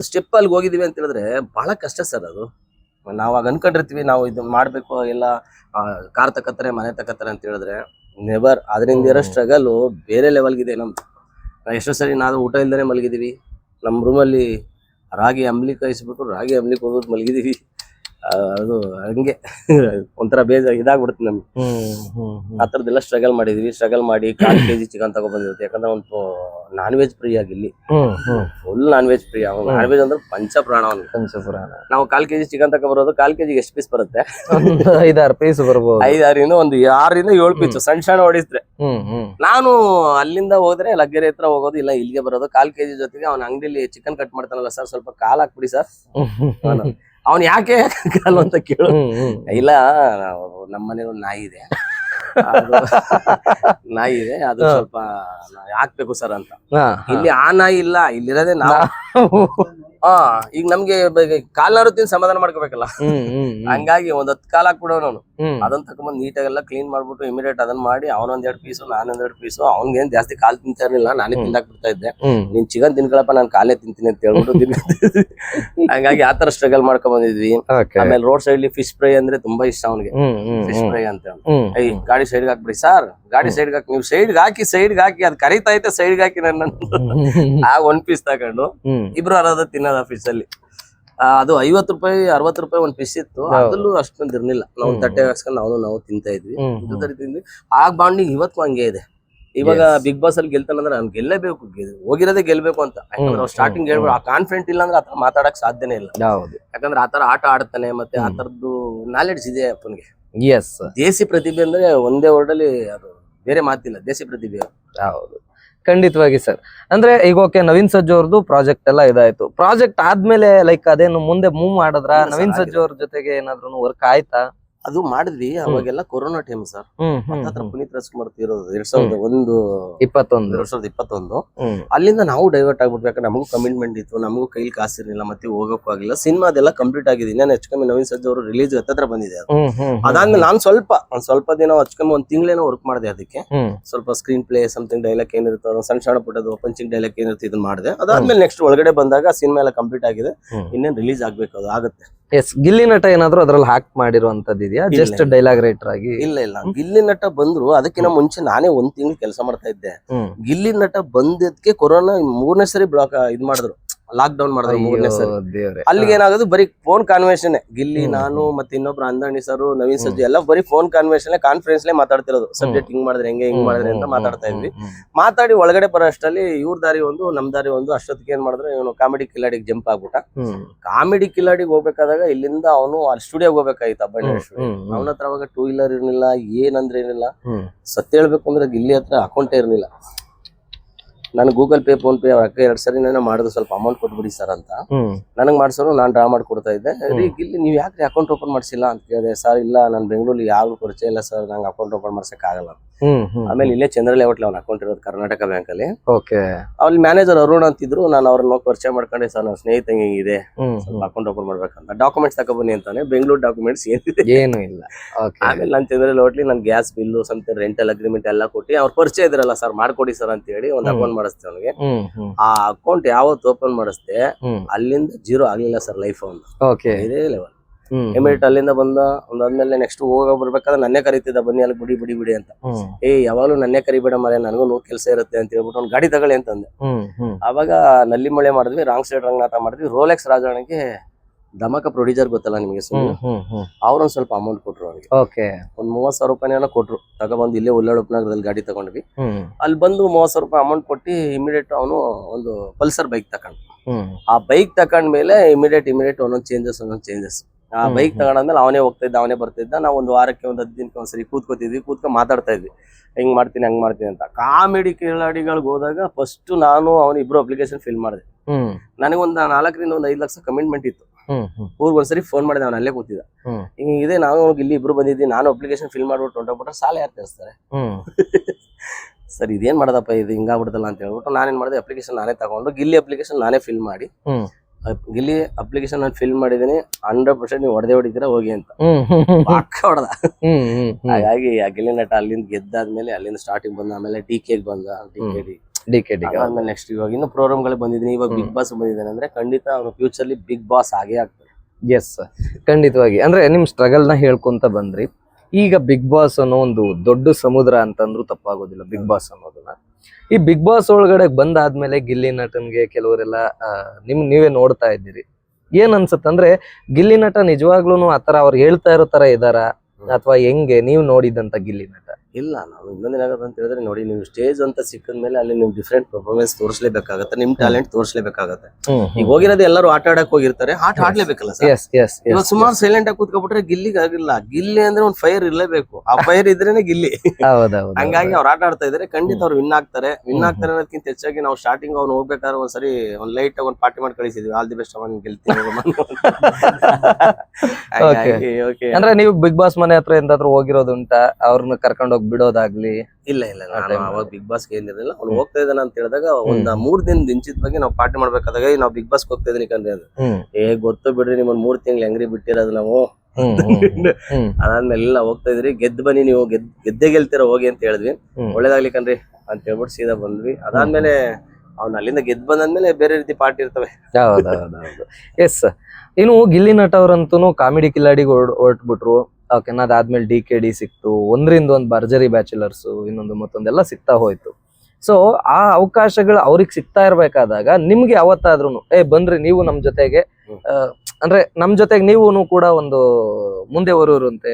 Step ಅಲ್ಲಿ ಹೋಗಿದೀವಿ ಅಂತ ಹೇಳಿದ್ರೆ ಬಹಳ ಕಷ್ಟ ಸರ್ ಅದು. ನಾವು ಆಗ ಅನ್ಕೊಂಡಿರ್ತೀವಿ ನಾವು ಇದು ಮಾಡಬೇಕು ಎಲ್ಲ ಕಾರ್ ತಕತ್ತಾರೆ ಮನೆ ತಕತ್ತಾರೆ ಅಂತ ಹೇಳಿದ್ರೆ ನೆವರ್ ಅದರಿಂದ ಇರೋ ಸ್ಟ್ರಗಲ್ ಬೇರೆ ಲೆವೆಲ್ಗಿದೆ ನಮ್ದು. ಎಷ್ಟೋ ಸರಿ ನಾವು ಊಟ ಇಲ್ದೇ ಮಲಗಿದೀವಿ. ನಮ್ಮ ರೂಮಲ್ಲಿ ರಾಗಿ ಅಂಬ್ಲಿ ಕಾಯಿಸ್ಬಿಟ್ಟು ರಾಗಿ ಅಂಬ್ಲಿ ಹೋಗ್ಬಿಟ್ಟು ಮಲಗಿದೀವಿ. ಅದು ಹಂಗೆ. ಒಂಥರ ಬೇಜ ಇದಾಗ್ಬಿಡುತ್ತೆ ನಮ್ಗೆ. ಆ ಥರದ್ದೆಲ್ಲ ಸ್ಟ್ರಗಲ್ ಮಾಡಿದ್ವಿ. ಸ್ಟ್ರಗಲ್ ಮಾಡಿ ಕಾಲ್ ಕೆ ಜಿ ಚಿಕನ್ ತಗೊಬಂದಿರುತ್ತೆ. ಯಾಕಂದ್ರೆ ಒಂದು ನಾನ್ ವೆಜ್ ಪ್ರಿಯ ಆಗಿಲ್ಲಿ. ಫುಲ್ ನಾನ್ ವೆಜ್ ಪ್ರಿಯ ನಾನ್ ವೆಜ್ ಅಂದ್ರೆ ಪಂಚ ಪ್ರಾಣ ಪಂಚಪ್ರಾಣ ಪಂಚಪುರಾಣ. ನಾವು ಕಾಲ್ ಕೆಜಿ ಚಿಕನ್ ತಗೊಬರೋದು ಕಾಲ್ ಕೆಜಿಗೆ ಎಷ್ಟು ಪೀಸ್ ಬರುತ್ತೆ? ಐದಾರು ಪೀಸ್ ಬರ್ಬೋದು. ಐದಾರಿಂದ ಒಂದು ಆರರಿಂದ ಏಳು ಪೀಸ್ ಸಣ್ಣ ಸಣ್ಣ ಹೊಡಿಸ್ರೆ ನಾನು ಅಲ್ಲಿಂದ ಹೋದ್ರೆ ಲಗ್ಗೆರೆ ಹತ್ರ ಹೋಗೋದು ಇಲ್ಲ ಇಲ್ಲಿಗೆ ಬರೋದು. ಕಾಲ್ ಕೆಜಿ ಜೊತೆಗೆ ಅವ್ನ ಅಂಗಡಿಲಿ ಚಿಕನ್ ಕಟ್ ಮಾಡ್ತಾನಲ್ಲ ಸರ್ ಸ್ವಲ್ಪ ಕಾಲ್ ಹಾಕ್ಬಿಡಿ ಸರ್ ಅವ್ನ್ ಯಾಕೆ ಕಾಲು ಅಂತ ಕೇಳು. ಇಲ್ಲ ನಮ್ಮ ಮನೇಲಿ ಒಂದು ನಾಯಿ ಇದೆ. ನಾಯಿ ಇದೆ ಅದು ಸ್ವಲ್ಪ ಹಾಕ್ಬೇಕು ಸರ್ ಅಂತ. ಇಲ್ಲಿ ಆ ನಾಯಿ ಇಲ್ಲ ಇಲ್ಲಿರೋದೇ ನಾವು. ಹಾ ಈಗ ನಮ್ಗೆ ಕಾಲ್ನಾರು ತಿಂದು ಸಮಾಧಾನ ಮಾಡ್ಕೋಬೇಕಲ್ಲ. ಹಂಗಾಗಿ ಒಂದ್ ಹತ್ತು ಕಾಲ ಹಾಕ್ಬಿಡ ನಾನು. ಅದನ್ನ ತಕೊಂಬಂದ್ ನೀಟಾಗೆಲ್ಲ ಕ್ಲೀನ್ ಮಾಡ್ಬಿಟ್ಟು ಇಮಿಡಿಯೇಟ್ ಅದನ್ನ ಮಾಡಿ ಅವನೊಂದ್ ಎರಡ್ ಪೀಸು ನಾನೊಂದ್ ಎರಡ್ ಪೀಸು ಅವ್ನಿಗೇನ್ ಜಾಸ್ತಿ ಕಾಲ್ ತಿಂತಾ ಇರ್ಲಿಲ್ಲ ನಾನೇ ತಿಂದಾಕ್ ಬಿಡ್ತಾ ಇದ್ದೆ. ನೀನ್ ಚಿಕನ್ ತಿನ್ಕೊಳಪ್ಪ ನಾನು ಕಾಲೇ ತಿಂತೀನಿ ಅಂತ ಹೇಳ್ಬಿಟ್ಟು ತಿನ್ ಹಂಗಾಗಿ ಆತರ ಸ್ಟ್ರಗಲ್ ಮಾಡ್ಕೊಂಡ್ ಬಂದಿದ್ವಿ ಆಮೇಲೆ ರೋಡ್ ಸೈಡ್ ಫಿಶ್ ಫ್ರೈ ಅಂದ್ರೆ ತುಂಬಾ ಇಷ್ಟ ಅವನಿಗೆ. ಫಿಶ್ ಫ್ರೈ ಅಂತ ಐ ಗಾಡಿ ಸೈಡ್ ಹಾಕ್ಬಿಡಿ ಸರ್ ಗಾಡಿ ಸೈಡ್ ಹಾಕಿ ನೀವು ಸೈಡ್ ಹಾಕಿ ಸೈಡ್ ಹಾಕಿ ಅದ್ ಕರಿತಾ ಐತೆ ಸೈಡ್ ಹಾಕಿ ನನ್ನ ಆ ಒನ್ ಪೀಸ್ ತಗೊಂಡು ಇಬ್ರು ಅರದ ತಿನ್ನೋದ ಫಿಶ್ ಅಲ್ಲಿ. ಅದು ಐವತ್ತು ರೂಪಾಯಿ ಅರವತ್ತು ರೂಪಾಯಿ ಒಂದ್ ಫಿಶ್ ಇತ್ತು. ಅದ್ರಲ್ಲೂ ಅಷ್ಟೊಂದು ಇರ್ಲಿಲ್ಲ. ನಾವು ತಟ್ಟೆ ಹಾಕ್ಸ್ಕೊಂಡು ನಾವು ನಾವು ತಿಂತಾ ಇದ್ವಿ. ತರ ತಿಂದ್ವಿ. ಆ ಬಾಂಡಿಂಗ್ ಇವತ್ತು ಹಂಗೆ ಇದೆ. ಇವಾಗ ಬಿಗ್ ಬಾಸ್ ಅಲ್ಲಿ ಗೆಲ್ತಾನಂದ್ರೆ ನಾನು ಗೆಲ್ಲೇಬೇಕು. ಹೋಗಿರೋದೇ ಗೆಲ್ಬೇಕು ಅಂತ. ಯಾಕಂದ್ರೆ ಸ್ಟಾರ್ಟಿಂಗ್ ಹೇಳ್ಬೋದು ಆ ಕಾನ್ಫಿಡೆಂಟ್ ಇಲ್ಲ ಅಂದ್ರೆ ಆತರ ಮಾತಾಡಕ್ ಸಾಧ್ಯನೇ ಇಲ್ಲ. ಯಾಕಂದ್ರೆ ಆತರ ಆಟ ಆಡ್ತಾನೆ ಮತ್ತೆ ಆತರದ್ದು ತರದ್ದು ನಾಲೆಡ್ಜ್ ಇದೆ ಅಪ್ಪನಿಗೆ. ದೇಸಿ ಪ್ರತಿಭೆ ಅಂದ್ರೆ ಒಂದೇ ವರ್ಡ್ ಅಲ್ಲಿ ಅದು ಬೇರೆ ಮಾತಿಲ್ಲ. ದೇಸಿ ಪ್ರತಿಭೆ ಹೌದು. ಖಂಡಿತವಾಗಿ ಸರ್. ಅಂದ್ರೆ ಈಗ ಓಕೆ ನವೀನ್ ಸಜ್ಜು ಅವ್ರದ್ದು ಪ್ರಾಜೆಕ್ಟ್ ಎಲ್ಲ ಇದಾಯ್ತು. ಪ್ರಾಜೆಕ್ಟ್ ಆದ್ಮೇಲೆ ಲೈಕ್ ಅದೇನು ಮುಂದೆ ಮೂವ್ ಮಾಡಿದ್ರ? ನವೀನ್ ಸಜ್ಜು. ಅವ್ರ ಜೊತೆಗೆ ಏನಾದ್ರು ವರ್ಕ್ ಆಯ್ತಾ? ಅದು ಮಾಡಿದ್ವಿ ಅವಾಗೆಲ್ಲ ಕೊರೋನಾ ಟೈಮ್ ಸರ್ ಹತ್ರ ಪುನೀತ್ ರಾಜ್ಕುಮಾರ್ ತೀರೋದು ಎರಡ್ ಸಾವಿರದ ಒಂದು ಇಪ್ಪತ್ತೊಂದು. ಎರಡ್ ಸಾವಿರದ ಇಪ್ಪತ್ತೊಂದು. ಅಲ್ಲಿಂದ ನಾವು ಡೈವರ್ಟ್ ಆಗ್ಬಿಡ್ಬೇಕು ನಮಗೂ ಕಮಿಟ್ಮೆಂಟ್ ಇತ್ತು ನಮಗೂ ಕೈಲಿ ಕಾಸಿರ್ಲಿಲ್ಲ ಮತ್ತೆ ಹೋಗೋಕ್ಕೂ ಆಗಿಲ್ಲ. ಸಿನಿಮಾ ಅದೆಲ್ಲ ಕಂಪ್ಲೀಟ್ ಆಗಿದೆ ಇನ್ನೇನು ಹೆಚ್ಚು ಕಮ್ಮಿ ನವೀನ್ ಸಜ್ಜ ಅವರು ರಿಲೀಸ್ ಹತ್ತತ್ರ ಬಂದಿದೆ ಅದು. ಅದಾದ್ಮೇಲೆ ನಾನು ಸ್ವಲ್ಪ ಒಂದ್ ಸ್ವಲ್ಪ ದಿನ ಹೆಚ್ಚು ಕಮ್ಮಿ ಒಂದ್ ತಿಂಗಳೇನೋ ವರ್ಕ್ ಮಾಡಿದೆ ಅದಕ್ಕೆ. ಸ್ವಲ್ಪ ಸ್ಕ್ರೀನ್ ಪ್ಲೇ ಸಮಥಿಂಗ್ ಡೈಲಾಗ್ ಏನಿರುತ್ತೋ ಸಣ್ಣ ಸಣ್ಣ ಪುಟ್ಟದು ಪಂಚಿಂಗ್ ಡೈಲಾಗ್ ಏನಿರುತ್ತೆ ಇದನ್ನ ಮಾಡಿದೆ. ಅದಾದ್ಮೇಲೆ ನೆಕ್ಸ್ಟ್ ಒಳಗಡೆ ಬಂದಾಗ ಸಿನಿಮಾ ಎಲ್ಲ ಕಂಪ್ಲೀಟ್ ಆಗಿದೆ. ಇನ್ನೇನ್ ರಿಲೀಸ್ ಆಗ್ಬೇಕು ಅದು ಆಗುತ್ತೆ. ಎಸ್ ಗಿಲ್ಲಿ ನಟ ಏನಾದ್ರು ಅದ್ರಲ್ಲಿ ಹಾಕ್ ಮಾಡಿರುವಂತದ್ದು ಇದೆಯಾ? ಜಸ್ಟ್. ಡೈಲಾಗ್ ರೈಟರ್ ಆಗಿ? ಇಲ್ಲ ಇಲ್ಲ. ಗಿಲ್ಲಿ ನಟ ಬಂದ್ರು ಅದಕ್ಕಿಂತ ಮುಂಚೆ ನಾನೇ ಒಂದ್ ತಿಂಗಳು ಕೆಲಸ ಮಾಡ್ತಾ ಇದ್ದೆ. ಗಿಲ್ಲಿ ನಟ ಬಂದಿದ್ಕೆ ಕೊರೋನಾ ಮೂರನೇ ಸರಿ ಬ್ಲಾಕ್ ಇದ್ ಮಾಡಿದ್ರು. ಲಾಕ್ ಡೌನ್ ಮಾಡಿದ್ರು ಮೂರನೇ ಸರ್. ಸರಿ ಅಲ್ಲಿಗೆ ಏನಾಗೋದು ಬರೀ ಫೋನ್ ಕಾನ್ವೆನ್ಷನ್ ಗಿಲ್ಲಿ ನಾನು ಮತ್ತೆ ಇನ್ನೊಬ್ರು ಅಂದಾಣಿ ಸರ್ ನವೀನ್ ಸಜ್ಜು ಎಲ್ಲ ಬರೀ ಫೋನ್ ಕಾನ್ವೆನ್ಷನ್ ಕಾನ್ಫರೆನ್ಸ್ ಮಾತಾಡ್ತಿರೋದು. ಸಬ್ಜೆಕ್ಟ್ ಹಿಂಗ್ ಮಾಡಿದ್ರೆ ಹೆಂಗೆ ಹಿಂಗ್ ಮಾಡಿದ್ರೆ ಅಂತ ಮಾತಾಡ್ತಾ ಇದ್ವಿ. ಮಾತಾಡಿ ಒಳಗಡೆ ಬರೋ ಅಷ್ಟರಲ್ಲಿ ಇವ್ರ ದಾರಿ ಒಂದು ನಮ್ ದಾರಿ ಒಂದು. ಅಷ್ಟೊತ್ತಿಗೆ ಏನ್ ಮಾಡಿದ್ರೆ ಇವನು ಕಾಮಿಡಿ ಕಿಲಾಡಿಗೆ ಜಂಪ್ ಆಗ್ಬಿಟ್ಟ. ಕಾಮಿಡಿ ಕಿಲಾಡಿಗೆ ಹೋಗ್ಬೇಕಾದಾಗ ಇಲ್ಲಿಂದ ಅವನು ಅಲ್ಲಿ ಸ್ಟುಡಿಯೋಗೆ ಹೋಗ್ಬೇಕಾಯ್ತ ಅಬ್ಬಣ್ಣ ಅವನ ಹತ್ರ ಅವಾಗ ಟೂ ವೀಲರ್ ಇರ್ಲಿಲ್ಲ ಏನಂದ್ರೆ ಏನಿಲ್ಲ. ಸತ್ಯ ಹೇಳ್ಬೇಕು ಅಂದ್ರೆ ಗಿಲ್ಲಿ ಹತ್ರ ಅಕೌಂಟೇ ಇರ್ಲಿಲ್ಲ. ನಾನು ಗೂಗಲ್ ಪೇ ಫೋನ್ ಪೇ ಅವ್ರ ಅಕ್ಕ ಎರಡ್ ಸರಿ ನಾನು ಮಾಡಿದ್ರು. ಸ್ವಲ್ಪ ಅಮೌಂಟ್ ಕೊಟ್ಬಿಡಿ ಸರ್ ಅಂತ. ನನಗೆ ಮಾಡ್ಸೋರು ನಾನು ಡ್ರಾ ಮಾಡ್ಕೊಡ್ತಾ ಇದ್ದೆ. ಇಲ್ಲಿ ನೀವು ಯಾಕೆ ಅಕೌಂಟ್ ಓಪನ್ ಮಾಡ್ಸಿಲ್ಲ ಅಂತ ಕೇಳಿದೆ. ಸರ್ ಇಲ್ಲ ನಾನು ಬೆಂಗಳೂರಲ್ಲಿ ಯಾವ ಪರಿಚಯ ಇಲ್ಲ ಸರ್ ನಂಗೆ ಅಕೌಂಟ್ ಓಪನ್ ಮಾಡ್ಸೋಕ್ಕಾಗಲ್ಲ ಆಮೇಲೆ ಇಲ್ಲೇ ಚಂದ್ರಲೇ ಹೋಟ್ಲ್ ಅವ್ನ ಅಕೌಂಟ್ ಇರೋದು ಕರ್ನಾಟಕ ಬ್ಯಾಂಕ್ ಅಲ್ಲಿ. ಓಕೆ ಅಲ್ಲಿ ಮ್ಯಾನೇಜರ್ ಅರುಣ್ ಅಂತಿದ್ರು ನಾನು ಅವ್ರನ್ನ ಪರಿಚಯ ಮಾಡ್ಕೊಂಡೆ ಸರ್ ನನ್ನ ಸ್ನೇಹಿತಂಗೆ ಇದೆ ಸ್ವಲ್ಪ ಅಕೌಂಟ್ ಓಪನ್ ಮಾಡ್ಬೇಕಂತ. ಡಾಕ್ಯುಮೆಂಟ್ಸ್ ತಗೊಬನ್ನಿ ಅಂತಾನೆ ಬೆಂಗಳೂರು ಡಾಕ್ಯುಮೆಂಟ್ಸ್ ಏನಿದೆ. ಏನು ಇಲ್ಲ. ಆಮೇಲೆ ನಾನು ಚಂದ್ರಲೆ ಹೋಟ್ಲಿ ನನ್ ಗ್ಯಾಸ್ ಬಿಲ್ಲು ಸಂತೆ ರೆಂಟಲ್ ಅಗ್ರಿಮೆಂಟ್ ಎಲ್ಲ ಕೊಟ್ಟು ಅವ್ರ ಪರಿಚಯ ಇದ್ರಲ್ಲ ಸರ್ ಮಾಡ್ಕೊಡಿ ಸರ್ ಅಂತ ಹೇಳಿ ಒಂದು ಅಕೌಂಟ್ ಮಾಡಿಸ್ತೆ ಅವನಿಗೆ. ಆ ಅಕೌಂಟ್ ಯಾವತ್ತು ಓಪನ್ ಮಾಡಿಸ್ತೇ ಅಲ್ಲಿಂದ ಜೀರೋ ಆಗ್ಲಿಲ್ಲ ಸರ್ ಲೈಫ್ ಅವ್ನು ಇದೇ ಲೆವೆಲ್ ಇಮಿಡಿಯೇಟ್ ಅಲ್ಲಿಂದ ಬಂದ ಒಂದಾದ್ಮೇಲೆ ನೆಕ್ಸ್ಟ್ ಹೋಗ ಬರ್ಬೇಕಾದ್ರೆ ನನ್ನೇ ಕರೀತಿದ್ದ ಬನ್ನಿ ಅಲ್ಲಿ ಬಿಡಿ ಬಿಡಿ ಬಿಡಿ ಅಂತ. ಏ ಯಾವಾಗ್ಲೂ ನನ್ನೇ ಕರಿಬೇಡ ಮರೆ ನನಗೂ ನೂರ್ ಕೆಲಸ ಇರುತ್ತೆ ಅಂತ ಹೇಳ್ಬಿಟ್ಟು ಒಂದು ಗಾಡಿ ತಗೊಳ್ಳಿ ಅಂತಂದೆ. ಅವಾಗ ನಲ್ಲಿ ಮಳೆ ಮಾಡಿದ್ವಿ ರಾಂಗ್ ಸೈಡ್ ರಂಗನಾಥ ಮಾಡಿದ್ವಿ. ರೋಲೆಕ್ಸ್ ರಾಜನಿಗೆ ಧಮಕ ಪ್ರೊಡ್ಯೂಸರ್ ಗೊತ್ತಲ್ಲ ನಿಮಗೆ ಸುಮ್ಮನೆ ಅವ್ರೊಂದ್ ಸ್ವಲ್ಪ ಅಮೌಂಟ್ ಕೊಟ್ರು ಅವ್ರಿಗೆ. ಓಕೆ. ಒಂದ್ ಮೂವತ್ ಸಾವಿರ ರೂಪಾಯಿನ ಕೊಟ್ರು. ತಗೊಬಂದು ಇಲ್ಲೇ ಉಳ್ಳಾಳುಪ್ನಗರದಲ್ಲಿ ಗಾಡಿ ತಗೊಂಡ್ವಿ. ಅಲ್ಲಿ ಬಂದು ಮೂವತ್ ಸಾವಿರ ರೂಪಾಯಿ ಅಮೌಂಟ್ ಕೊಟ್ಟು ಇಮಿಡಿಯೇಟ್ ಅವನು ಒಂದು ಪಲ್ಸರ್ ಬೈಕ್ ತಗೊಂಡು ಆ ಬೈಕ್ ತಕೊಂಡ್ಮೇಲೆ ಇಮಿಡಿಯೇಟ್ ಇಮಿಡಿಯೇಟ್ ಒಂದೊಂದು ಚೇಂಜಸ್ ಒಂದೊಂದು ಚೇಂಜಸ್ ಬೈಕ್ ತಗೊಂಡ ತಗೊಂಡಾದ್ಮೇಲೆ ಅವನೇ ಹೋಗ್ತಾ ಇದ್ದ ಅವನೇ ಬರ್ತಿದ್ದ ನಾವು ಒಂದು ವಾರಕ್ಕೆ ಒಂದು ಹತ್ತು ದಿನಕ್ಕೆ ಒಂದ್ಸರಿ ಕೂತ್ಕೋತಿದ್ವಿ ಕೂತ್ಕೊಂಡು ಮಾತಾಡ್ತಾ ಇದ್ವಿ. ಹೆಂಗ್ ಮಾಡ್ತೀನಿ ಹಂಗ್ ಮಾಡ್ತೀನಿ ಅಂತ. ಕಾಮಿಡಿ ಕಿಲಾಡಿಗಳಿಗೆ ಹೋದಾಗ ಫಸ್ಟ್ ನಾನು ಅವನು ಇಬ್ರು ಅಪ್ಲಿಕೇಶನ್ ಫಿಲ್ ಮಾಡಿದೆ. ನನಗೊಂದು ನಾಲ್ಕರಿಂದ ಒಂದು ಐದು ಲಕ್ಷ ಕಮಿಟ್ಮೆಂಟ್ ಇತ್ತು. ಊರ್ಗ್ ಒಂದ್ಸರಿ ಫೋನ್ ಮಾಡಿದೆ ಅವ್ನ ಅಲ್ಲೇ ಕೂತಿದ್ದ. ಹಿಂಗ ಇದೆ ನಾವು ಇಲ್ಲಿ ಇಬ್ರು ಬಂದಿದ್ವಿ ನಾನು ಅಪ್ಲಿಕೇಶನ್ ಫಿಲ್ ಮಾಡ್ಬಿಟ್ಟು ಹೊಂಟೋಗ್ಬಿಟ್ರೆ ಸಾಲ ಯಾರು ತಿಳಿಸ್ತಾರೆ ಹ್ಮ್. ಸರ್ ಇದೇನ್ ಮಾಡದಪ್ಪ ಇದು ಹಿಂಗಾಗ್ಬಿಡ್ತಲ್ಲ ಅಂತ ಹೇಳ್ಬಿಟ್ಟು ನಾನೇನ್ ಮಾಡಿದೆ ಅಪ್ಲಿಕೇಶನ್ ನಾನೇ ತಗೊಂಡು ಗಿಲ್ಲಿ ಅಪ್ಲಿಕೇಶನ್ ನಾನೇ ಫಿಲ್ ಮಾಡಿ. ಗಿಲ್ಲಿ ಅಪ್ಲಿಕೇಶನ್ ನಾನು ಫಿಲ್ ಮಾಡಿದೀನಿ ಹಂಡ್ರೆಡ್ ಪರ್ಸೆಂಟ್ ನೀವು ಹೊಡೆದೇ ಹೊಡಿತೀರಾ ಹೋಗಿ ಅಂತ. ಪಕ್ಕ ಹೊಡೆದ. ಹಾಗಾಗಿ ಆ ಗಿಲ್ಲಿ ನಟ ಅಲ್ಲಿಂದ ಗೆದ್ದಾದ್ಮೇಲೆ ಅಲ್ಲಿಂದ ಸ್ಟಾರ್ಟಿಂಗ್ ಬಂದ ಆಮೇಲೆ ಡಿ ಕೆ ಬಂದ D K D D K D ಆಮೇಲೆ ನೆಕ್ಸ್ಟ್ ಇವಾಗ ಇನ್ನು ಪ್ರೋಗ್ರಾಮ್ಗಳು ಬಂದಿದ್ದೀನಿ. ಇವಾಗ ಬಿಗ್ ಬಾಸ್ ಬಂದಿದ್ದಾನೆ ಅಂದ್ರೆ ಖಂಡಿತ ಅವನು ಫ್ಯೂಚರ್ಲಿ ಬಿಗ್ ಬಾಸ್ ಆಗೇ ಆಗ್ತಾನೆ. ಎಸ್ ಖಂಡಿತವಾಗಿ. ಅಂದ್ರೆ ನಿಮ್ ಸ್ಟ್ರಗಲ್ನ ಹೇಳ್ಕೊಂತ ಬಂದ್ರಿ. ಈಗ ಬಿಗ್ ಬಾಸ್ ಅನ್ನೋ ಒಂದು ದೊಡ್ಡ ಸಮುದ್ರ ಅಂತಂದ್ರೂ ತಪ್ಪಾಗೋದಿಲ್ಲ ಬಿಗ್ ಬಾಸ್ ಅನ್ನೋದನ್ನ. ಈ ಬಿಗ್ ಬಾಸ್ ಒಳಗಡೆ ಬಂದಾದ್ಮೇಲೆ ಗಿಲ್ಲಿ ನಟನ್ಗೆ ಕೆಲವರೆಲ್ಲ ನಿಮ್ ನೀವೇ ನೋಡ್ತಾ ಇದ್ದೀರಿ. ಏನ್ ಅನ್ಸುತ್ತಂದ್ರೆ ಗಿಲ್ಲಿ ನಟ ನಿಜವಾಗ್ಲೂನು ಆತರ ಅವ್ರು ಹೇಳ್ತಾ ಇರೋ ತರ ಇದಾರ ಅಥವಾ ಹೆಂಗೆ? ನೀವು ನೋಡಿದಂತ ಗಿಲ್ಲಿ ನಟ. ಇಲ್ಲ ನಾನು ಇನ್ನೊಂದು ಏನಾಗುತ್ತೆ ಅಂತ ಹೇಳಿದ್ರೆ ನೋಡಿ ನೀವು ಸ್ಟೇಜ್ ಅಂತ ಸಿಕ್ಕಿದ ಮೇಲೆ ಅಲ್ಲಿ ನೀವು ಡಿಫ್ರೆಂಟ್ ಪರ್ಫಾರ್ಮೆನ್ಸ್ ತೋರಿಸಲೇಬೇಕಾಗತ್ತೆ ನಿಮ್ ಟ್ಯಾಲೆಂಟ್ ತೋರಿಸಲೇಬೇಕಾಗತ್ತೆ. ಈಗ ಹೋಗಿರೋದು ಎಲ್ಲರೂ ಆಟ ಆಡಕ್ ಹೋಗಿರ್ತಾರೆ ಆಟ ಆಡ್ಲೇಬೇಕಲ್ಲ ಸರ್? ಸುಮಾರು ಸೈಲೆಂಟ್ ಆಗಿ ಕೂತ್ಕೊಬಿಟ್ರೆ ಗಿಲ್ಲಿಗೆ ಆಗಿಲ್ಲ. ಗಿಲ್ಲಿ ಅಂದ್ರೆ ಒಂದು ಫೈರ್ ಇರಲೇಬೇಕು. ಆ ಫೈರ್ ಇದ್ರೇನೆ ಗಿಲ್ಲಿ. ಹಂಗಾಗಿ ಅವ್ರು ಆಟ ಆಡ್ತಾ ಇದ್ರೆ ಖಂಡಿತ ಅವ್ರು ವಿನ್ ಆಗ್ತಾರೆ. ವಿನ್ ಆಗ್ತಾರೆ ಅನ್ನೋದಕ್ಕಿಂತ ಹೆಚ್ಚಾಗಿ ನಾವು ಸ್ಟಾರ್ಟಿಂಗ್ ಅವ್ನು ಹೋಗ್ಬೇಕಾದ್ರೆ ಒಂದ್ಸರಿ ಒಂದ್ ಲೈಟ್ ಆಗಿ ಒಂದು ಪಾರ್ಟಿ ಮಾಡಿ ಕಳಿಸಿದ್ವಿ. ಆಲ್ ದಿ ಬೆಸ್ಟ್ ಅವನ್ ಗೆಲ್ತೀನಿ. ಅಂದ್ರೆ ನೀವು ಬಿಗ್ ಬಾಸ್ ಮನೆ ಹತ್ರ ಎಂತಾದ್ರು ಹೋಗಿರೋದು ಉಂಟಾ ಅವ್ರನ್ನ ಕರ್ಕೊಂಡ್ ಹೋಗಿ ಬಿಡೋದಾಗ್ಲಿ ಇಲ್ಲ ಇಲ್ಲ ನಾನು ಅವಾಗ ಬಿಗ್ ಬಾಸ್ ಏನಿರಲಿಲ್ಲ ಅವ್ನು ಹೋಗ್ತಾ ಇದ್ದಾನೆ ಅಂತ ಹೇಳಿದಾಗ ಒಂದ್ ಮೂರ್ ದಿನ ದಿಂಚಿದ ಬಗ್ಗೆ ನಾವು ಪಾರ್ಟಿ ಮಾಡ್ಬೇಕಾದಾಗ "ಏಯ್, ನಾವು ಬಿಗ್ ಬಾಸ್ ಹೋಗ್ತಾ ಇದೀನಿ ಕಂದ್ರೆ ಅದು ಏ ಗೊತ್ತು ಬಿಡ್ರಿ ನಿಮ್ಮನ್ ಮೂರ್ ತಿಂಗ್ಳು ಹೆಂಗ್ರಿ ಬಿಟ್ಟಿರೋದು ನಾವು. ಅದಾದ್ಮೇಲೆ ಎಲ್ಲ ಹೋಗ್ತಾ ಇದ್ರಿ ಗೆದ್ದು ಬನ್ನಿ ನೀವು ಗೆದ್ ಗೆದ್ದೆ ಗೆಲ್ತೀರ ಹೋಗಿ ಅಂತ ಹೇಳಿದ್ವಿ. ಒಳ್ಳೇದಾಗ್ಲಿ ಕಣ್ರಿ ಅಂತ ಹೇಳ್ಬಿಟ್ಟು ಸೀದಾ ಬಂದ್ವಿ. ಅದಾದ್ಮೇಲೆ ಅವ್ನ ಅಲ್ಲಿಂದ ಗೆದ್ದು ಬಂದಾದ್ಮೇಲೆ ಬೇರೆ ರೀತಿ ಪಾರ್ಟಿ ಇರ್ತವೆ. ಹೌದೌದೌದು. ಎಸ್ ಇನ್ನು ಗಿಲ್ಲಿ ನಟ ಅವ್ರಂತೂ ಕಾಮಿಡಿ ಕಿಲಾಡಿಗೆ ಹೊರಟ್ಬಿಟ್ರು. ಓಕೆನಾ ಅದಾದ್ಮೇಲೆ ಡಿ ಕೆ ಡಿ ಸಿಕ್ತು ಒಂದ್ರಿಂದ ಒಂದ್ ಭರ್ಜರಿ ಬ್ಯಾಚುಲರ್ಸ್ ಇನ್ನೊಂದು ಮತ್ತೊಂದೆಲ್ಲ ಸಿಗ್ತಾ ಹೋಯ್ತು. ಸೊ ಆ ಅವಕಾಶಗಳು ಅವ್ರಿಗೆ ಸಿಗ್ತಾ ಇರಬೇಕಾದಾಗ ನಿಮ್ಗೆ ಯಾವತ್ತಾದ್ರೂ ಏ ಬಂದ್ರಿ ನೀವು ನಮ್ ಜೊತೆಗೆ ಅಂದ್ರೆ ನಮ್ ಜೊತೆಗೆ ನೀವು ಕೂಡ ಒಂದು ಮುಂದೆ ಬರೋರಂತೆ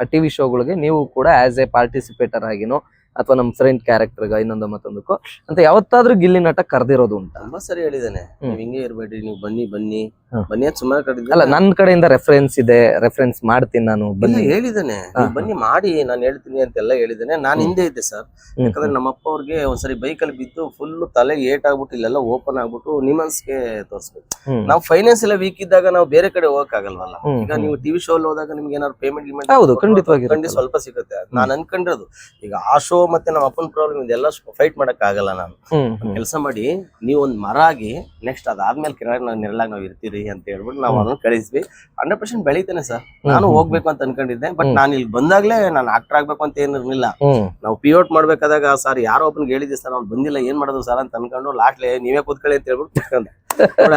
ಆ ಟಿವಿ ಶೋಗಳಿಗೆ ನೀವು ಕೂಡ ಆಸ್ ಎ ಪಾರ್ಟಿಸಿಪೇಟರ್ ಆಗಿನೋ ಅಥವಾ ನಮ್ ಫ್ರೆಂಡ್ ಕ್ಯಾರೆಕ್ಟರ್ಗ ಇನ್ನೊಂದು ಮತ್ತೊಂದಕ್ಕೋ ಅಂತ ಯಾವತ್ತಾದ್ರೂ ಗಿಲ್ಲಿ ನಟ ಕರೆದಿರೋದು ಉಂಟು? ಸರಿ ಹೇಳಿದಾನೆ ಹಿಂಗೆ ಇರಬೇಡ್ರಿ ನೀವು ಬನ್ನಿ ಬನ್ನಿ. ಬನ್ನಿ ಸುಮಾರು ಕಡೆ ಅಲ್ಲ ನನ್ ಕಡೆಯಿಂದ ರೆಫರೆನ್ಸ್ ಇದೆ ರೆಫರೆನ್ಸ್ ಮಾಡ್ತೀನಿ ನಾನು ಬನ್ನಿ. ಹೇಳಿದಾನೆ. ಬನ್ನಿ ಮಾಡಿ ನಾನು ಹೇಳ್ತೀನಿ ಅಂತೆಲ್ಲ ಹೇಳಿದಾನೆ. ನಾನ್. ಹಿಂದೆ ಇದ್ದೆ ಸರ್. ಯಾಕಂದ್ರೆ ನಮ್ಮ ಅಪ್ಪ ಅವ್ರಿಗೆ ಒಂದ್ಸರಿ ಬೈಕಲ್ಲಿ ಬಿದ್ದು ಫುಲ್ ತಲೆ ಏಟ್ ಆಗ್ಬಿಟ್ಟು ಇಲ್ಲೆಲ್ಲ ಓಪನ್ ಆಗ್ಬಿಟ್ಟು ನಿಮನ್ಸ್ಗೆ ತೋರಿಸ್ಬೇಕು. ನಾವು ಫೈನಾನ್ಸ್ ಎಲ್ಲ ವೀಕ್ ಇದ್ದಾಗ ನಾವು ಬೇರೆ ಕಡೆ ಹೋಗಕ್ ಆಗಲ್ವಲ್ಲ ಈಗ ನೀವು ಟಿವಿ ಶೋ ಹೋದಾಗ ನಿಮ್ಗೆ ಏನಾದ್ರು ಪೇಮೆಂಟ್ ಗಿಮೆಂಟ್ ಹೌದು, ಖಂಡಿತವಾಗಿ ಖಂಡಿತ ಸ್ವಲ್ಪ ಸಿಗುತ್ತೆ. ನಾನು ಅನ್ಕೊಂಡಿರೋದು. ಈಗ ಆ ಶೋ ಮತ್ತೆ ನಮ್ಮ ಅಪ್ಪನ ಪ್ರಾಬ್ಲಮ್ ಇದೆಲ್ಲ ಫೈಟ್ ಮಾಡಕ್ ಆಗಲ್ಲ ನಾನು. ಕೆಲಸ ಮಾಡಿ ನೀವು ಒಂದ್ ಮರ ಆಗಿ ನೆಕ್ಸ್ಟ್ ಅದಾದ್ಮೇಲೆ ಕಿರಾಣಿ ನಾವು ನೆರಳಾಗಿ ನಾವು ಇರ್ತೀರಿ. ಅಂತ ಹೇಳ್ಬಿಟ್ಟು ನಾವು ಅದನ್ನ ಕಳಿಸ್ವಿ. ಹಂಡ್ರೆಡ್ ಪರ್ಸೆಂಟ್ ಬೆಳಿತೇನೆ ಸರ್. ನಾನು ಹೋಗ್ಬೇಕು ಅಂತ ಅನ್ಕೊಂಡಿದ್ದೆ ಬಟ್. ನಾನು ಇಲ್ಲಿ ಬಂದಾಗ್ಲೇ ನಾನು ಆಕ್ಟರ್ ಆಗ್ಬೇಕು ಅಂತ ಏನಿರ್ಲಿಲ್ಲ ನಾವು ನಾವು ಪಿಔಟ್ ಮಾಡ್ಬೇಕಾದಾಗ ಸರ್ ಯಾರೋ ಒಬ್ಬನಿಗೆ ಹೇಳಿದ್ದೆ ಸರ್ ಅವ್ನು ಬಂದಿಲ್ಲ ಏನ್ ಮಾಡೋದು ಸರ್? ಅಂತ ಅನ್ಕೊಂಡು ಲಾಟ್ಲೆ ನೀವೇ ಕೂತ್ಕೊಳ್ಳಿ ಅಂತ ಹೇಳ್ಬಿಟ್ಟು ಕೂತ್ಕೊಂಡೆ.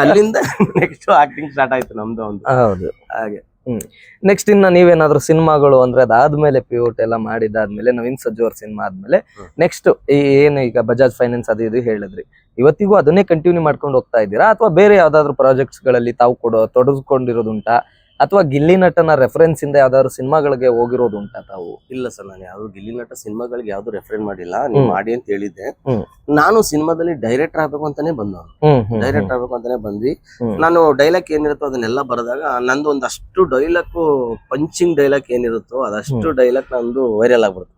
ಅಲ್ಲಿಂದ ನೆಕ್ಸ್ಟ್ ಆಕ್ಟಿಂಗ್ ಸ್ಟಾರ್ಟ್ ಆಯ್ತು ನಮ್ದು ಒಂದು. ಹೌದು. ಹಾಗೆ ನೆಕ್ಸ್ಟ್ ಇನ್ನ ನೀವೇನಾದ್ರೂ ಸಿನಿಮಾಗಳು ಅಂದ್ರೆ ಅದಾದ್ಮೇಲೆ ಪಿಒಟ್ ಎಲ್ಲ ಮಾಡಿದಾದ್ಮೇಲೆ ನವೀನ್ ಸಜ್ಜು ಅವ್ರ ಸಿನಿಮಾ ಆದ್ಮೇಲೆ ನೆಕ್ಸ್ಟ್ ನೆಕ್ಸ್ಟ್ ಏನು ಈಗ ಬಜಾಜ್ ಫೈನಾನ್ಸ್ ಅದು ಇದು ಹೇಳಿದ್ರಿ. ಇವತ್ತಿಗೂ ಅದನ್ನೇ ಕಂಟಿನ್ಯೂ ಮಾಡ್ಕೊಂಡು ಹೋಗ್ತಾ ಇದ್ದೀರಾ? ಅಥವಾ ಬೇರೆ ಯಾವ್ದಾದ್ರು ಪ್ರಾಜೆಕ್ಟ್ಸ್ಗಳಲ್ಲಿ ತಾವು ಕೊಡೋ ತೊಡಗಿಸ್ಕೊಂಡಿರೋದುಂಟಾ ಅಥವಾ ಗಿಲ್ಲಿ ನಟನ ರೆಫರೆನ್ಸ್ ಇಂದ ಯಾವ್ದಾದ್ರು ಸಿನಿಮಾಗಳಿಗೆ ಹೋಗಿರೋದುಂಟಾ ತಾವು? ಇಲ್ಲ ಸರ್ ನಾನು ಯಾವ್ದು ಗಿಲ್ಲಿ ನಟ ಸಿನಿಮಾಗಳಿಗೆ ಯಾವ್ದು ರೆಫರ್ ಮಾಡಿಲ್ಲ. ನೀವು. ಮಾಡಿ ಅಂತ ಹೇಳಿದ್ದೆ. ನಾನು ಸಿನಿಮಾದಲ್ಲಿ ಡೈರೆಕ್ಟರ್ ಆಗ್ಬೇಕು ಅಂತಾನೆ ಬಂದವನು ಡೈರೆಕ್ಟರ್ ಆಗ್ಬೇಕು ಅಂತಾನೆ ಬಂದ್ವಿ. ನಾನು ಡೈಲಾಗ್ ಏನಿರುತ್ತೋ ಅದನ್ನೆಲ್ಲ ಬರೆದಾಗ ನಂದು ಒಂದಷ್ಟು ಡೈಲಾಗ್ ಪಂಚಿಂಗ್ ಡೈಲಾಗ್ ಏನಿರುತ್ತೋ ಅದಷ್ಟು ಡೈಲಾಗ್ ನಂದು ವೈರಲ್ ಆಗ್ಬಿಡ್ತು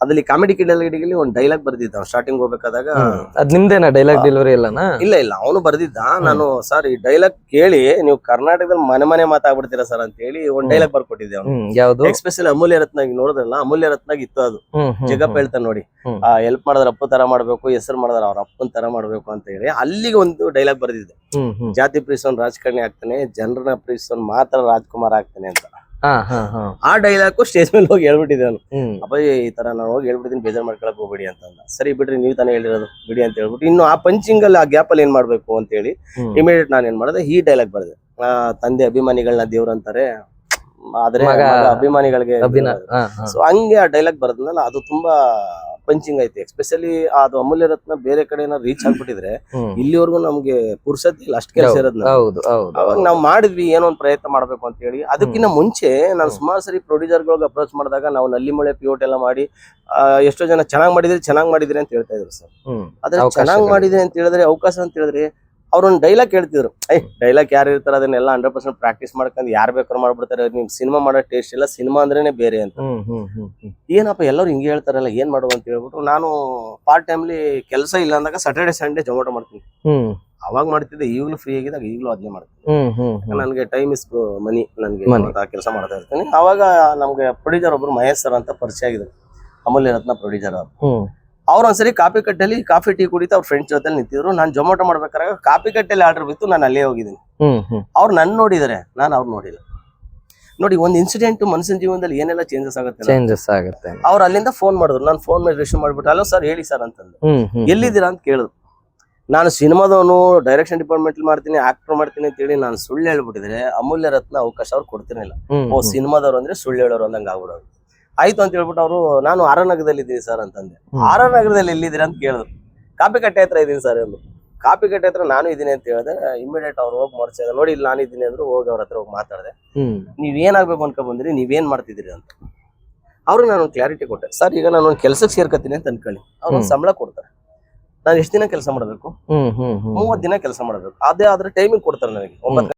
ಅದ್ರಲ್ಲಿ ಕಾಮಿಡಿ ಕಿಡಲಿಗೆ ಒಂದು ಡೈಲಾಗ್ ಬರ್ದಿದ್ದ ಸ್ಟಾರ್ಟಿಂಗ್ ಹೋಗ್ಬೇಕಾದಾಗ. ಅದ್ ನಿಮ್ದೇನಾ ಡೈಲಾಗ್ ಡೆಲಿವರಿ ಇಲ್ಲ ಇಲ್ಲ ಇಲ್ಲ. ಅವನು ಬರ್ದಿದ್ದ. ನಾನು ಸರ್ ಈ ಡೈಲಾಗ್ ಕೇಳಿ ನೀವು ಕರ್ನಾಟಕದಲ್ಲಿ ಮನೆ ಮನೆ ಮಾತಾಡ್ಬಿಡ್ತೀರಾ ಸರ್? ಅಂತ ಹೇಳಿ ಒಂದ್ ಡೈಲಾಗ್ ಬರ್ಕೊಟ್ಟಿದ್ದೆ ಅವನು. ಯಾವ್ದು? ಎಕ್ಸ್ಪೆಷಲಿ ಅಮೂಲ್ಯ ರತ್ನಾಗಿ ನೋಡಿದ್ರಲ್ಲ ಅಮೂಲ್ಯ ರತ್ನಾಗ್ ಇತ್ತು ಅದು. ಜಗಪ್ ಹೇಳ್ತಾನೆ ನೋಡಿ. ಆ ಹೆಲ್ಪ್ ಮಾಡಿದ್ರೆ ಅಪ್ಪ ತರ ಮಾಡ್ಬೇಕು ಹೆಸರು ಮಾಡಿದ್ರೆ ಅವ್ರ ಅಪ್ಪನ ತರ ಮಾಡ್ಬೇಕು ಅಂತ ಹೇಳಿ ಅಲ್ಲಿಗೆ ಒಂದು ಡೈಲಾಗ್ ಬರ್ದಿದ್ದೆ. ಜಾತಿ ಪ್ರೀಸೋನ್ ರಾಜಕಾರಣಿ ಆಗ್ತಾನೆ ಜನರನ್ನ ಪ್ರೀಸೋನ್ ಮಾತ್ರ ರಾಜ್ಕುಮಾರ್ ಆಗ್ತಾನೆ ಅಂತ. ಆ ಡೈಲಾಗು ಸ್ಟೇಜ್ ಮೇಲೆ ಹೋಗಿ ಹೇಳ್ಬಿಟ್ಟಿದ್ದೆ ನಾನು. ಅಪ್ಪ ಈ ತರ ನಾನು ಹೋಗಿ ಹೇಳ್ಬಿಡ್ತೀನಿ ಬೇಜಾರ್ ಮಾಡ್ಕೊಳಕ್ ಹೋಗ್ಬೇಡಿ ಅಂತ ಅಂದ ಸರಿ ಬಿಡ್ರಿ ನೀವು ತಾನೇ ಹೇಳಿರೋದು ಬಿಡಿ ಅಂತ ಹೇಳ್ಬಿಟ್ಟು. ಇನ್ನು ಆ ಪಂಚಿಂಗ್ ಅಲ್ಲಿ ಆ ಗ್ಯಾಪ್ ಅಲ್ಲಿ ಏನ್ ಮಾಡ್ಬೇಕು ಅಂತ ಹೇಳಿ. ಇಮಿಡಿಯೇಟ್ ನಾನು ಏನ್ ಮಾಡಿದೆ ಈ ಡೈಲಾಗ್ ಬರ್ದೆ. ಆ, ತಂದೆ ಅಭಿಮಾನಿಗಳನ್ನ ದೇವ್ರು ಅಂತಾರೆ. ಆದ್ರೆ ಅಭಿಮಾನಿಗಳಿಗೆ ಸೊ ಹಂಗೆ ಆ ಡೈಲಾಗ್ ಬರೋದ್ನಲ್ಲ ಅದು ತುಂಬಾ ಪಂಚಿಂಗ್ ಐತೆ. ಎಸ್ಪೆಷಲಿ ಅದು ಅಮೂಲ್ಯ ರತ್ನ ಬೇರೆ ಕಡೆ ಏನಾದ್ರು ರೀಚ್ ಆಗ್ಬಿಟ್ಟಿದ್ರೆ. ಇಲ್ಲಿವರೆಗೂ ನಮ್ಗೆ ಪುರ್ಸತ್ ಇಲ್ಲ ಅಷ್ಟು ಕೆಲಸ ಇರೋದ್ ಅವಾಗ ನಾವು ಮಾಡಿದ್ವಿ ಏನೋ ಒಂದು ಪ್ರಯತ್ನ ಮಾಡ್ಬೇಕು ಅಂತ ಹೇಳಿ. ಅದಕ್ಕಿಂತ ಮುಂಚೆ ನಾನು ಸುಮಾರು ಸರಿ ಪ್ರೊಡ್ಯೂಸರ್ಗಳಿಗೆ ಅಪ್ರೋಚ್ ಮಾಡಿದಾಗ ನಾವು ನಲ್ಲಿ ಮಳೆ ಪಿಯೋಟ್ ಎಲ್ಲ ಮಾಡಿ ಎಷ್ಟೋ ಜನ ಚೆನ್ನಾಗಿ ಮಾಡಿದ್ರಿ ಚೆನ್ನಾಗಿ ಮಾಡಿದ್ರಿ ಅಂತ ಹೇಳ್ತಾ ಇದ್ರು ಸರ್. ಆದ್ರೆ ಚೆನ್ನಾಗಿ ಮಾಡಿದ್ರಿ ಅಂತ ಹೇಳಿದ್ರೆ ಅವಕಾಶ ಅಂತ ಹೇಳಿದ್ರೆ ಅವ್ರೊಂದು ಡೈಲಾಗ್ ಹೇಳ್ತಿದ್ರು. ಐ ಡೈಲಾಗ್ ಯಾರು ಇರ್ತಾರೆ ಅದನ್ನೆಲ್ಲ ಹಂಡ್ರೆಡ್ ಪರ್ಸೆಂಟ್ ಪ್ರಾಕ್ಟೀಸ್ ಮಾಡ್ಕೊಂಡು ಯಾರು ಬೇಕಾದ್ರೂ ಮಾಡ್ಬಿಡ್ತಾರೆ. ನಿಮ್ ಸಿನಿಮಾ ಮಾಡೋ ಟೇಸ್ಟ್ ಇಲ್ಲ. ಸಿನಿಮಾ ಅಂದ್ರೇನೆ ಬೇರೆ ಅಂತ. ಏನಪ್ಪ ಎಲ್ಲರೂ ಹಿಂಗೆ ಹೇಳ್ತಾರಲ್ಲ ಏನ್ ಮಾಡುವ? ಅಂತ ಹೇಳ್ಬಿಟ್ಟು ನಾನು ಪಾರ್ಟ್ ಟೈಮ್ಲಿ ಕೆಲಸ ಇಲ್ಲ ಅಂದಾಗ ಸಾಟರ್ಡೆ ಸಂಡೇ ಜೊಮಾಟೊ ಮಾಡ್ತೀನಿ. ಅವಾಗ ಮಾಡ್ತಿದ್ದೆ. ಈಗಲೂ ಫ್ರೀ ಆಗಿದಾಗ ಈಗಲೂ ಅದನ್ನೇ ಮಾಡ್ತೀನಿ. ನನಗೆ ಟೈಮ್ ಇಸ್ ಮನಿ ನನಗೆ ಕೆಲಸ ಮಾಡ್ತಾ ಇರ್ತೀನಿ. ಅವಾಗ ನಮ್ಗೆ ಪ್ರೊಡ್ಯೂಸರ್ ಒಬ್ರು ಮಹೇಶ್ ಸರ್ ಅಂತ ಪರಿಚಯ ಆಗಿದ್ರು. ಅಮೂಲ್ಯ ರತ್ನ ಪ್ರೊಡ್ಯೂಸರ್ ಅವರು. ಅವ್ರು ಒಂದ್ಸರಿ ಕಾಫಿ ಕಟ್ಟಲ್ಲಿ ಕಾಫಿ ಟೀ ಕುಡಿತಾ ಅವ್ರ ಫ್ರೆಂಡ್ಸ್ ಜೊತೆ ನಿಂತಿದ್ರು. ನಾನು ಜೊಮ್ಯಾಟೊ ಮಾಡ್ಬೇಕಾದ್ರೆ ಕಾಫಿ ಕಟ್ಟೆಲಿ ಆರ್ಡರ್ ಬಿತ್ತು ನಾನು ಅಲ್ಲೇ ಹೋಗಿದ್ದೀನಿ. ಅವ್ರು ನನ್ನ ನೋಡಿದ್ದಾರೆ ನಾನು ಅವ್ರು ನೋಡಿಲ್ಲ. ನೋಡಿ ಒಂದು ಇನ್ಸಿಡೆಂಟ್ ಮನುಷ್ಯನ ಜೀವನದಲ್ಲಿ ಏನೆಲ್ಲ ಚೇಂಜಸ್ ಆಗುತ್ತೆ ಚೇಂಜಸ್ ಆಗುತ್ತೆ. ಅವ್ರು ಅಲ್ಲಿಂದ ಫೋನ್ ಮಾಡಿದ್ರು. ನಾನು ಫೋನ್ ಮೇಲೆ ರಿಸೀವ್ ಮಾಡ್ಬಿಟ್ಟು ಹಲೋ ಸರ್ ಹೇಳಿ ಸರ್ ಅಂತಂದು ಎಲ್ಲಿದ್ದೀರಾ ಅಂತ ಕೇಳಿದ್ರು. ನಾನು ಸಿನಿಮಾದವನು ಡೈರೆಕ್ಷನ್ ಡಿಪಾರ್ಟ್ಮೆಂಟ್ ಮಾಡ್ತೀನಿ ಆಕ್ಟರ್ ಮಾಡ್ತೀನಿ ಅಂತ ಹೇಳಿ ನಾನು ಸುಳ್ಳು ಹೇಳ್ಬಿಟ್ಟಿದ್ರೆ ಅಮೂಲ್ಯ ರತ್ನ ಅವಕಾಶ ಅವ್ರು ಕೊಡ್ತಿರಲಿಲ್ಲ. ಓ ಸಿನಿಮಾದವ್ರು ಅಂದ್ರೆ ಸುಳ್ಳು ಹೇಳೋರು ಅಂದಂಗೆ ಆಗ್ಬಿಡೋರು ಆಯ್ತು ಅಂತ ಹೇಳ್ಬಿಟ್ಟು ಅವರು ನಾನು ಆರ್ ಆರ್ ನಗರದಲ್ಲಿ ಇದ್ದೀನಿ ಸರ್ ಅಂತಂದೆ. ಹ್ಮ್. ಆರ್ ಆರ್ ನಗರದಲ್ಲಿ ಎಲ್ಲಿದ್ದೀರಾ ಅಂತ ಕೇಳಿದ್ರು. ಕಾಪಿ ಕಟ್ಟೆ ಹತ್ರ ಇದ್ದೀನಿ ಸರ್ ಅಂದ್ರು. ಕಾಪಿ ಕಟ್ಟೆ ಹತ್ರ ನಾನು ಇದ್ದೀನಿ ಅಂತ ಹೇಳಿದೆ. ಇಮಿಡಿಯೇಟ್ ಅವ್ರು ಹೋಗಿ ಮಾಡ್ಸಿದ ನೋಡಿ ಇಲ್ಲಿ ನಾನು ಇದ್ದೀನಿ ಅಂದ್ರು ಹೋಗಿ ಅವ್ರ ಹತ್ರ ಹೋಗಿ ಮಾತಾಡಿದೆ. ಹ್ಮ್. ನೀವ್ ಏನಾಗ್ಬೇಕು ಅನ್ಕೊಂಡ್ ಬಂದ್ರಿ ನೀವೇನ್ ಮಾಡ್ತಿದ್ದೀರಿ ಅಂತ. ಅವ್ರಿಗೆ ನಾನು ಕ್ಲಾರಿಟಿ ಕೊಟ್ಟೆ. ಸರ್ ಈಗ ನಾನು ಒಂದು ಕೆಲ್ಸಕ್ಕೆ ಸೇರ್ಕತ್ತೀನಿ ಅಂತ ಅನ್ಕೊಳ್ಳಿ. ಅವ್ರು ಸಂಬಳ ಕೊಡ್ತಾರೆ. ನಾನು ಎಷ್ಟು ದಿನ ಕೆಲಸ ಮಾಡಬೇಕು? ಮೂವತ್ತು ದಿನ ಕೆಲಸ ಮಾಡಬೇಕು. ಅದೇ ಆದ್ರೆ ಟೈಮಿಂಗ್ ಕೊಡ್ತಾರೆ ನನಗೆ. ಒಂಬತ್ತು